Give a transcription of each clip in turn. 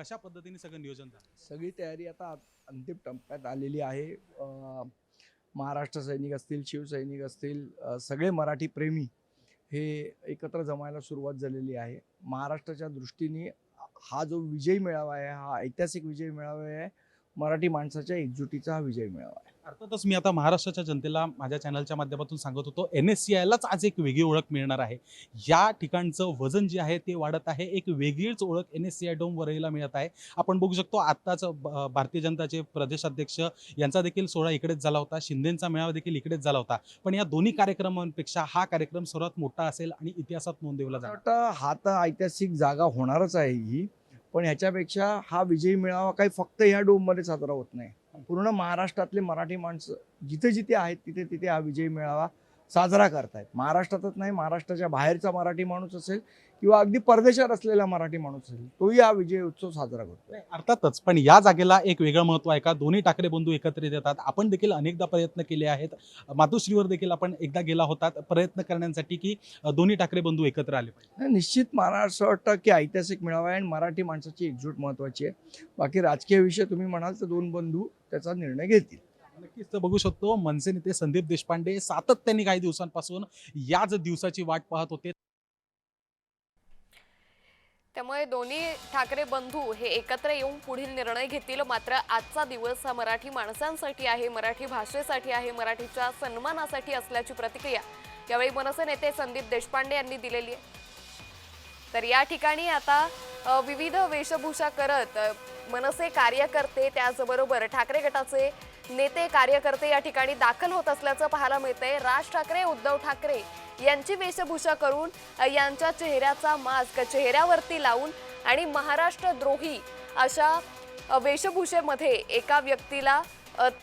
कशा पद्धतीने सगळं नियोजन झालं? सगळी तयारी आता अंतिम टप्प्यात आलेली आहे. अं, महाराष्ट्र सैनिक असतील शिवसैनिक असतील सगळे मराठी प्रेमी हे एकत्र जमायला सुरुवात झालेली आहे. महाराष्ट्राच्या दृष्टीने हा जो विजय मेळावा आहे हा ऐतिहासिक विजय मेळावा आहे मराठी माणसाच्या एकजुटीचा हा विजय मेळावा आहे. अर्थातच मी आता महाराष्ट्राच्या जनतेला माझ्या चॅनलच्या माध्यमातून सांगत होतो एन एस सी आयलाच आज एक वेगळी ओळख मिळणार आहे. या ठिकाणचं वजन जे आहे ते वाढत आहे एक वेगळीच ओळख N S C I dome वरईला मिळत आहे. आपण बघू शकतो आत्ताच भारतीय जनताचे प्रदेशाध्यक्ष यांचा देखील सोहळा इकडेच झाला होता शिंदेचा मेळावा देखील इकडेच झाला होता. पण या दोन्ही कार्यक्रमांपेक्षा हा कार्यक्रम सर्वात मोठा असेल आणि इतिहासात नोंदवला वाटतं हा तर ऐतिहासिक जागा होणारच आहे ही. पण ह्याच्यापेक्षा हा विजयी मेळावा काही फक्त ह्या डोममध्ये साजरा होत नाही. पूर्ण महाराष्ट्रातले मराठी माणसं जिथे जिथे आहेत तिथे तिथे हा विजयी मेळावा. साजरा करतायत. महाराष्ट्रातच नाही महाराष्ट्राच्या बाहेरचा मराठी माणूस असेल किंवा अगदी परदेशात असलेला मराठी माणूस असेल तोही हा विजय उत्सव साजरा करतो अर्थातच पण या जागेला एक वेगळं महत्त्व आहे का? दोन्ही ठाकरे बंधू एकत्रित येतात. आपण देखील अनेकदा प्रयत्न केले आहेत. मातोश्रीवर देखील आपण एकदा गेला होता प्रयत्न करण्यासाठी की दोन्ही ठाकरे बंधू एकत्र आले पाहिजे. निश्चित मला असं वाटतं की ऐतिहासिक मेळावा आहे आणि मराठी माणसाची एकजूट महत्वाची आहे. बाकी राजकीय विषय तुम्ही म्हणाल तर दोन बंधू त्याचा निर्णय घेतील. नक्कीच तर बघू शकतो मनसे नेते संदीप देशपांडे सातत्याने काही दिवसांपासून याच दिवसाची वाट पाहत होते. त्यामुळे दोन्ही ठाकरे बंधू हे एकत्र येऊन पुढील निर्णय घेतील. मात्र आजचा दिवस हा मराठी माणसांसाठी आहे मराठी भाषेसाठी आहे मराठीच्या सन्मानासाठी असल्याची प्रतिक्रिया यावेळी मनसे नेते संदीप देशपांडे यांनी दिलेली आहे. तर या ठिकाणी आता विविध वेशभूषा करत मनसे कार्यकर्ते त्याचबरोबर ठाकरे गटाचे नेते कार्यकर्ते या ठिकाणी दाखल होत असल्याचं पाहायला मिळतंय. राज ठाकरे उद्धव ठाकरे यांची वेशभूषा करून यांच्या चेहऱ्याचा मास्क चेहऱ्यावरती लावून आणि महाराष्ट्र द्रोही अशा वेशभूषेमध्ये एका व्यक्तीला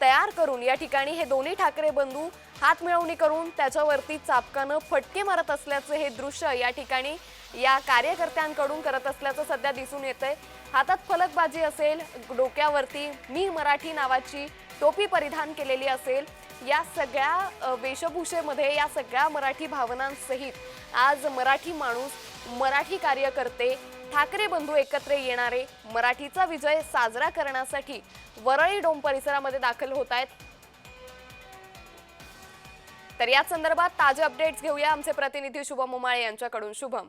तयार करून या ठिकाणी हे दोन्ही ठाकरे बंधू हात मिळवणी करून त्याच्यावरती चापकानं फटके मारत असल्याचं हे दृश्य या ठिकाणी या कार्यकर्त्यांकडून करत असल्याचं सध्या दिसून येतंय. हातात फलकबाजी असेल डोक्यावरती मी मराठी नावाची टोपी परिधान केलेली असेल. या सगळ्या वेशभूषेमध्ये या सगळ्या मराठी भावनांसहित आज मराठी माणूस मराठी कार्यकर्ते ठाकरे बंधू एकत्र येणारे मराठीचा विजय साजरा करण्यासाठी वरळी डोम परिसरामध्ये दाखल होत आहेत. तर या संदर्भात ताजे अपडेट्स घेऊया. आमचे प्रतिनिधी शुभम उमाळे यांच्याकडून. शुभम.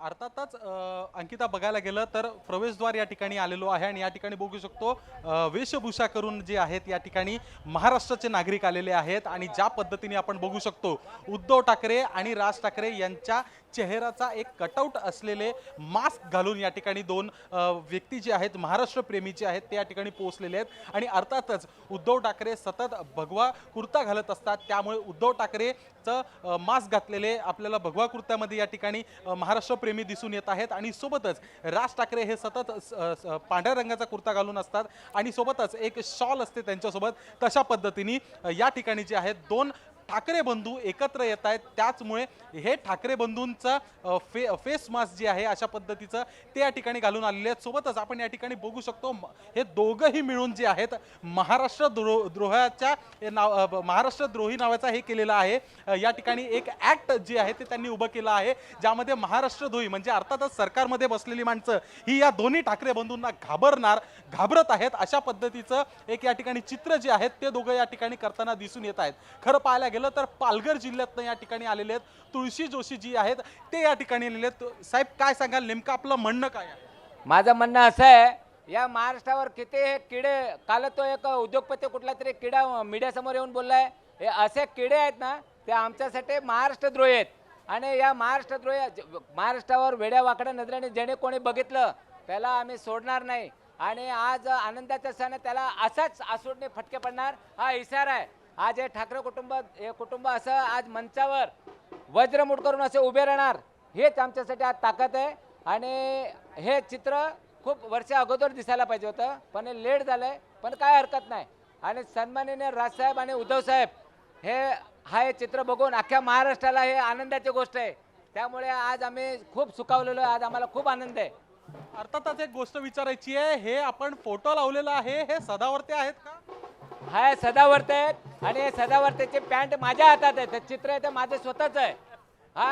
अर्थातच अंकिता बघायला गेलं तर प्रवेशद्वार या ठिकाणी आलेलो आहे आणि या ठिकाणी बघू शकतो वेशभूषा करून जे आहेत या ठिकाणी महाराष्ट्राचे नागरिक आलेले आहेत आणि ज्या पद्धतीने आपण बघू शकतो उद्धव ठाकरे आणि राज ठाकरे यांच्या चेहऱ्याचा एक कटआउट असलेले मास्क घालून या ठिकाणी दोन व्यक्ती जे आहेत महाराष्ट्र प्रेमीचे आहेत ते या ठिकाणी पोहोचलेले आहेत. आणि अर्थातच उद्धव ठाकरे सतत भगवा कुर्ता घालत असतात. त्यामुळे उद्धव ठाकरेचं मास्क घातलेले आपल्याला भगवा कुर्त्यामध्ये या ठिकाणी महाराष्ट्र प्रेमी दिसून येत आहेत आणि सोबतच राज ठाकरे हे सतत पांढऱ्या रंगाचा कुर्ता घालून असतात आणि सोबतच एक शॉल असते त्यांच्यासोबत तशा पद्धतीने या ठिकाणी जे आहेत दोन ठाकरे बंधू एकत्र येत आहेत. त्याचमुळे हे ठाकरे बंधूंचं फे फेस मास्क जे आहे अशा पद्धतीचं ते या ठिकाणी घालून आलेले आहेत. सोबतच आपण या ठिकाणी बघू शकतो हे दोघंही मिळून जे आहेत महाराष्ट्र द्रो द्रोहाच्या नाव महाराष्ट्र द्रोही नावाचा हे केलेलं आहे. या ठिकाणी एक ॲक्ट जे आहे ते त्यांनी उभं केलं आहे ज्यामध्ये महाराष्ट्र द्रोही म्हणजे अर्थातच सरकारमध्ये बसलेली माणसं ही या दोन्ही ठाकरे बंधूंना घाबरणार घाबरत आहेत अशा पद्धतीचं एक या ठिकाणी चित्र जे आहेत ते दोघं या ठिकाणी करताना दिसून येत आहेत. खरं पाहायला गेलं तर पालघर जिल्ह्यातनं या ठिकाणी आलेले आहेत. तुळशी जोशी जी आहेत ते या ठिकाणी आलेले आहेत. साहेब काय सांगाल? नेमकं आपलं म्हणणं काय आहे? माझं म्हणणं असं आहे या महाराष्ट्रावर किती हे किडे काल तो एक उद्योगपती कुठला तरी किडा मीडियासमोर येऊन बोललाय हे असे किडे आहेत ना ते आमच्यासाठी महाराष्ट्रद्रोही आहेत. आणि या महाराष्ट्रद्रोही ज- महाराष्ट्रावर वेड्या वाकड्या नजरेने जेणे कोणी बघितलं त्याला आम्ही सोडणार नाही. आणि आज आनंदाचा सण त्याला असाच आसूडने फटके पडणार हा इशारा आहे. आज हे ठाकरे कुटुंब हे कुटुंब असं आज मंचावर वज्रमुठ करून असे उभे राहणार हेच आमच्यासाठी आज ताकद आहे. आणि हे चित्र खूप वर्ष अगोदर दिसायला पाहिजे होतं पण हे लेट झालं आहे पण काय हरकत नाही. आणि सन्माननीय राजसाहेब आणि उद्धवसाहेब हे हा हे चित्र बघून अख्ख्या महाराष्ट्राला हे आनंदाची गोष्ट आहे. त्यामुळे आज आम्ही खूप सुखावलेलो आहे आज आम्हाला खूप आनंद आहे. अर्थातच एक गोष्ट विचारायची आहे हे आपण फोटो लावलेला आहे हे सदावरती आहेत का? हा सदावर्त आहेत. आणि हे सदावर्तेची पॅन्ट माझ्या हातात आहे ते चित्र आहे ते माझं स्वतःच आहे. हा?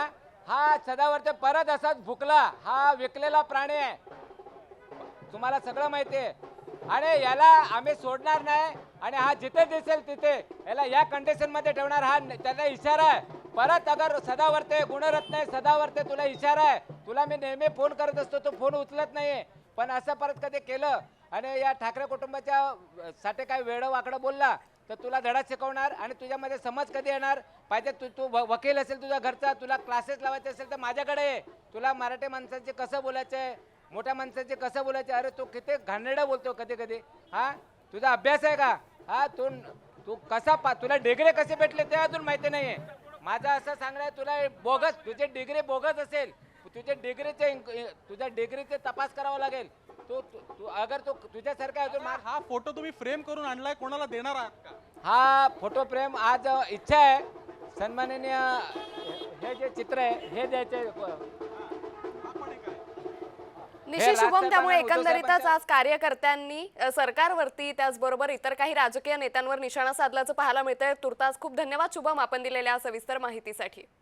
हा सदावर्ते परत असाच भुकला. हा विकलेला प्राणी आहे. तुम्हाला सगळं माहिती आहे. आणि याला आम्ही सोडणार नाही. आणि हा जिथे दिसेल तिथे याला या कंडिशनमध्ये ठेवणार हा त्याचा इशारा आहे. परत अगर सदावर्ते गुणरत्न आहे सदावर्ते तुला इशारा आहे. तुला मी नेहमी फोन करत असतो तू फोन उचलत नाहीये. पण असं परत कधी केलं आणि या ठाकरे कुटुंबाच्या साठी काय वेळं वाकडं बोलला तर तुला धडा शिकवणार आणि तुझ्यामध्ये समज कधी येणार? पाहिजे तू तू व- वकील असेल तुझ्या घरचा तुला क्लासेस लावायचे असेल तर माझ्याकडे ये. तुला मराठी माणसांचे कसं बोलायचं? आहे मोठ्या माणसांचे कसं बोलायचे? अरे तू किती घाणेरडं बोलतो कधी कधी. हा? तुझा अभ्यास आहे का? हा? तू तू कसा पा तुला डिग्री कसे भेटले ते अजून माहिती नाही आहे माझं असं सांगणं आहे तुला बोगस तुझे डिग्री बोगस असेल. तुझे डिग्रीचे तुझ्या डिग्रीचे तपास करावा लागेल. तू तू- तू अगर तू तुझ्यासारखा अजून मार हा फोटो तुम्ही फ्रेम करून आणलाय कोणाला देणार आहात का? हा फोटो प्रेम आज इच्छा आहे. सन्माननीय हे जे चित्र आहे हे द्यायचे निश्चित शुभम त्यामुळे एकंदरीतच आज कार्यकर्त्यांनी सरकारवरती त्याचबरोबर इतर काही राजकीय नेत्यांवर निशाणा साधल्याचं पाहायला मिळतंय. तुर्तास खूप धन्यवाद शुभम आपण दिलेल्या सविस्तर माहितीसाठी.